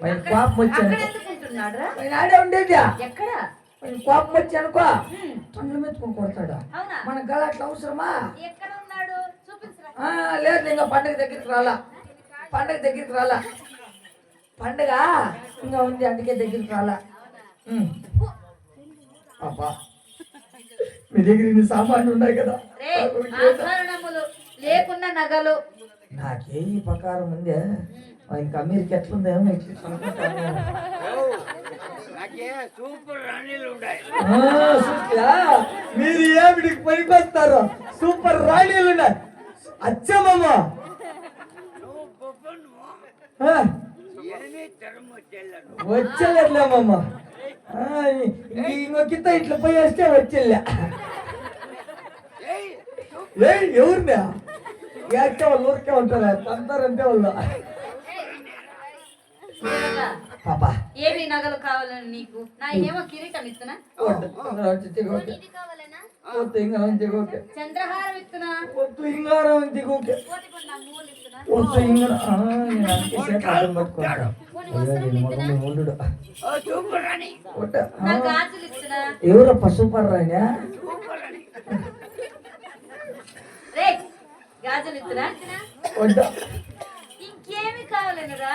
కోపం వచ్చాను ఉండేదా. ఎక్కడ? కోపం వచ్చి అనుకో. పండ్లు కొడతాడా. మన అవసరమా? ఉన్నాడు? చూపించరా. ఆ, లేదు ఇంకా పండగ దగ్గరికి రాలా. పండగ దగ్గరికి రాలా. పండగ ఇంకా ఉంది అందుకే దగ్గరికి రాలా. పాపా మీ దగ్గర ఇన్ని సామాన్లు ఉన్నాయి కదా? లేకున్న నగలు. నాకే ఈ ప్రకారం ఉందే. ఇంకా అమీర్కి ఎట్లుందేమో ఇట్లా అనుకుంటాను. మీరు ఏమిటికి పనికొస్తారు? సూపర్ రాణీలు ఉన్నాయి. అచ్చమ్మమ్మ. ఆ, వచ్చేలేదులేమమ్మ ఇంకొకిత ఇట్లా పోయి వస్తే వచ్చేలే ఎవరినా యాక్టే వాళ్ళు ఊరికే ఉంటారా? తంతారంటే వాళ్ళు. పాపా. ఏమి నగలు కావాలని నీకు? నా ఏమో కిరీటం ఇస్తున్నా. చంద్రహారం ఇస్తున్నా. ఇంగారం దిగోకే మూలు ఇస్తున్నా. ఇంగరం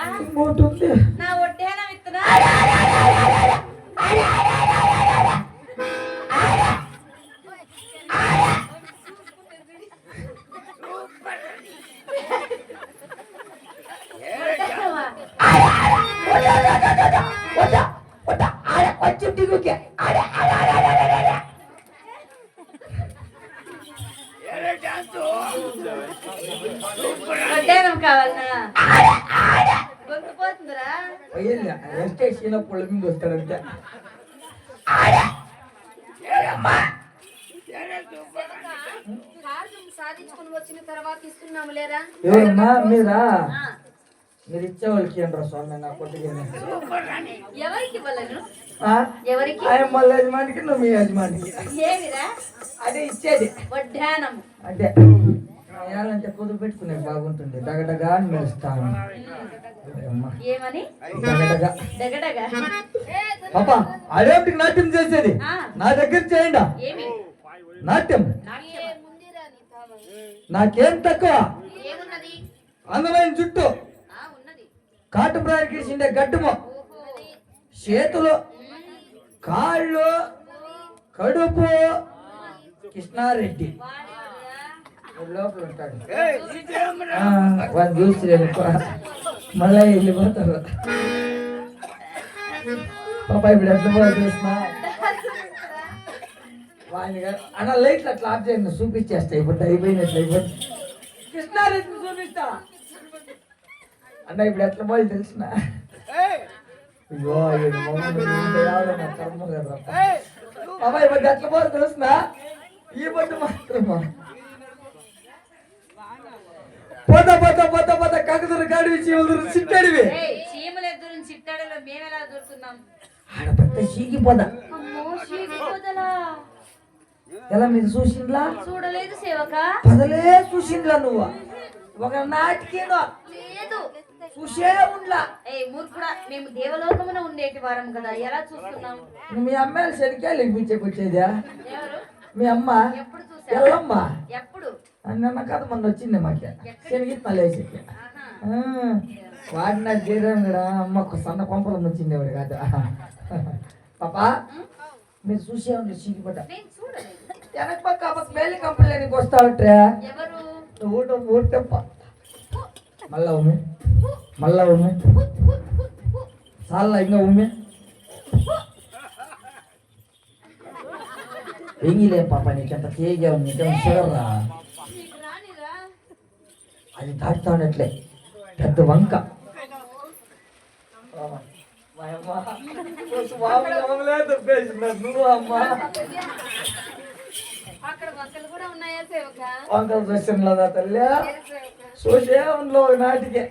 Ah, muito bem. సాధించుకుని వచ్చిన తర్వాత ఇస్తున్నాము లేరా ఎవరమ్మా మీరా? మీరు ఇచ్చే వాళ్ళకి ఏంట్రా స్వామి? నా కొట్టుగా ఎవరికి ఆయన మళ్ళీ యజమానికి నువ్వు మీ యజమానికి? అదే ఇచ్చేది. అంటే ఏలంటే కుదురు పెట్టుకునే బాగుంటుంది. దగడగా అని మెరుస్తాను. అమ్మా. ఏమని? దగడగా. డగడగా పాప అదేమిటి నాట్యం చేసేది. నా దగ్గర చేయండి? ఏమి? నాట్యం. నాకేం తక్కువ? అందమైన జుట్టు. ఆ ఉన్నది. కాటు ప్రాణికి చిండే గడ్డము. చేతులు కాళ్ళు కడుపు. కృష్ణారెడ్డి. లోపల ఉంటాడు ఆ, వాడిని చూసి నేను మళ్ళీ వెళ్ళిపోతారు పాప ఇప్పుడు ఎట్లా పోయి చూసినా వాడిని కాదు. అన్న లైట్లు అట్లా ఆఫ్ చేయండి చూపించేస్తా ఇప్పుడు అయిపోయినట్లు అయిపోయింది కృష్ణారెడ్డి చూపిస్తా అన్న ఇప్పుడు ఎట్లా పోయి తెలిసిన అయ్యో ఇది మొహం మీద యావడం నా కర్మ కదరా. పాప ఇప్పుడు ఎట్లా పోయి తెలిసిన ఈ బొట్టు మాత్రమా పోత పోత పోత పోత కాకదురు కాడివి చీమదురు సిట్టడివి ఏయ్, చీమల ఎదురు చిట్టాడలో మేమెలా దొరుకుతున్నాం ఆడ పెద్ద అమ్మో చీకిపోదలా ఎలా మీరు చూసిండ్లా? చూడలేదు సేవక. పదలే చూసిండ్లా నువ్వు. ఒక నాటికేదో. లేదు. చూసే ఉండ్లా. ఏ మూర్ఖుడా మేము దేవలోకమున ఉండేటి వారం కదా ఎలా చూస్తున్నాం? మీ అమ్మాయిలు శనికాయలు ఇప్పించేకొచ్చేదా ఎవరు? మీ అమ్మ? ఎప్పుడు చూసావు ఎల్లమ్మ? నిన్న కథ మొన్న వచ్చింది మాకే. శనిగి మలేసికి ఆహా. వాడి నాకు చేరాం కూడా అమ్మ ఒక సన్న కొంపలం వచ్చింది వాడు కాదు. పాపా మీరు చూసే ఉండే చీకిపడ్డ నేను చూడలేదు. వెనక పక్క ఆ పక్క మేలి కంపెనీకి వస్తా ఉంటే ఎవరు ఊట ఊటప్ప మళ్ళా ఉమ్మి. మళ్ళా ఉమ్మి. చాలా ఇంకా ఉమ్మి. ఎంగిలే పాప నీకెంత తేగా ఉంది నీకేం షుగర్ రా నీకు రానిరా అది దాటుతా ఉన్నట్లే పెద్ద వంక. నువ్వు అమ్మ. వంకల దృశ్యంలోదా తల్లి. చూసే ఉండలో ఒక నాటికి.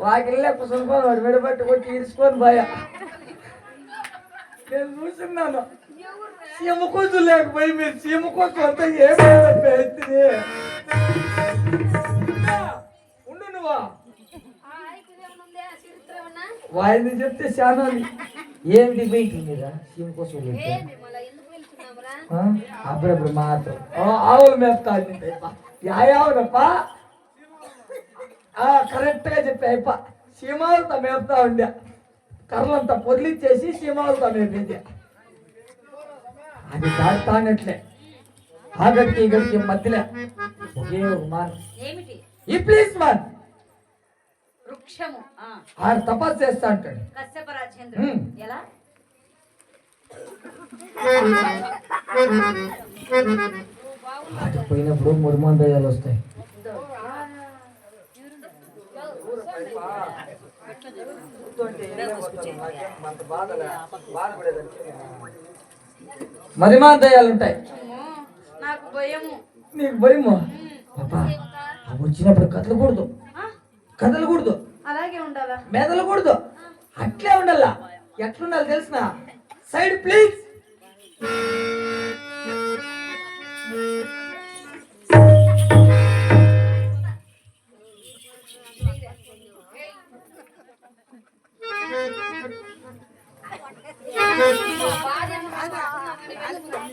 వాకిల్లే కుసుకొని వాడు విడబట్టి కొట్టి ఇరుచుకొని పోయా. నేను చూస్తున్నాను సీమ కోసం లేకపోయి మీరు సీమ కోసం అంతా ఏమైంది వాయిని చెప్తే చాలా ఏం డిబేట్ మీరా సీమ కోసం? అప్పుడప్పుడు మాత్రం. ఆవులు మేపుతా యాయావునప్పా కరెక్ట్గా చెప్పాయప్ప సీమాలతో మేపుతా ఉండే. కర్రలంతా పొదిలిచ్చేసి సీమాలతో మేపేది అది దాటానట్లే ఆగడికి ఇగడికి మధ్యలో ఒకే ఒక ఏమిటి? ఈ ప్లీజ్ మాన్ వృక్షము ఆ, ఆడు తపస్సు చేస్తా అంటాడు. కశ్యప రాజేంద్రుడు. ఎలా? పోయినప్పుడు మురుమందయాలు వస్తాయి. మరిమాందయాలు ఉంటాయి. అమ్మో, నాకు భయము. నీకు భయము? పాపా అవి వచ్చినప్పుడు కదలకూడదు. కదలకూడదు. అలాగే ఉండాలా? మెదలకూడదు అట్లే ఉండాల? ఎట్లుండాలి తెలిసిన? Side please.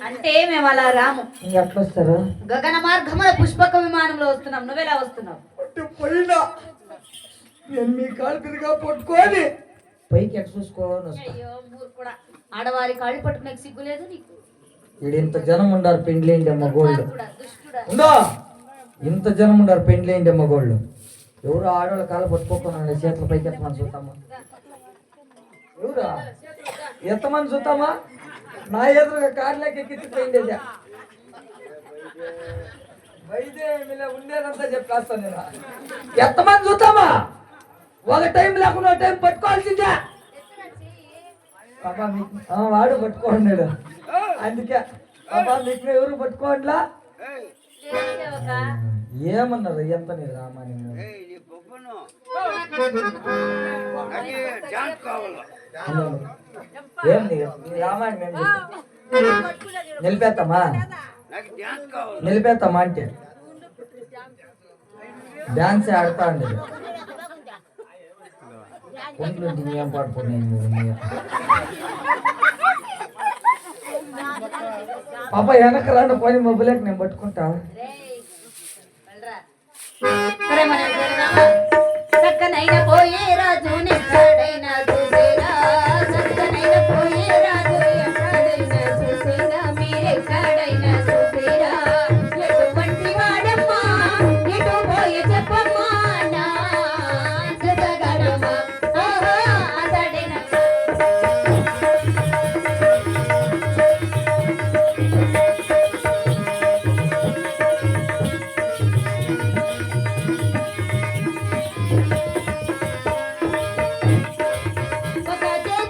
అంటే మేము అలా రాము. ఎట్లా వస్తారు? గగన మార్గమున పుష్పక విమానంలో వస్తున్నాం. నువ్వెలా వస్తున్నావు? నేను మీ కాలు తిరిగా పట్టుకొని పైకి ఎట్లా చూసుకోవాలని వస్తా. అయ్యో మూరు కూడా. ఆడవారి కాళ్ళు పట్టుకునే సిగ్గు లేదు నీకు? ఈడ ఇంత జనం ఉండారు పెండ్లేండి అమ్మ గోల్డ్ కూడా దుష్టుడా. ఉందా? ఇంత జనం ఉండారు పెండ్లేండి అమ్మ గోల్డ్ ఎవరు ఆడవాళ్ళ కాలు పట్టుకోకుండా చేతుల పైకి ఎత్తమని చూద్దామా ఎవరా? ఎత్తమని చూద్దామా నా ఎదురుగా కార్లోకి ఎక్కించిపోయింది వైద్య ఉండేదంతా చెప్పేస్తాను నేను. ఎత్తమని చూద్దామా ఒక టైం లేకుండా టైం పట్టుకోవాల్సిందే. పాపా వాడు పట్టుకోండాడు అందుకే పాపా మీకు ఎవరు పట్టుకోండిలా ఏమన్నారు ఎంత నీ రామాని ఏం నీ రామాయణం నిలిపేస్తామా? నిలిపేస్తామా అంటే? డాన్స్ ఆడుతా ఉండేది ఒంట్లో ఏం పాడుకున్నాయి పాప వెనక రాను పోని మొబైల్కి నేను పట్టుకుంటా.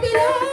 Thank you.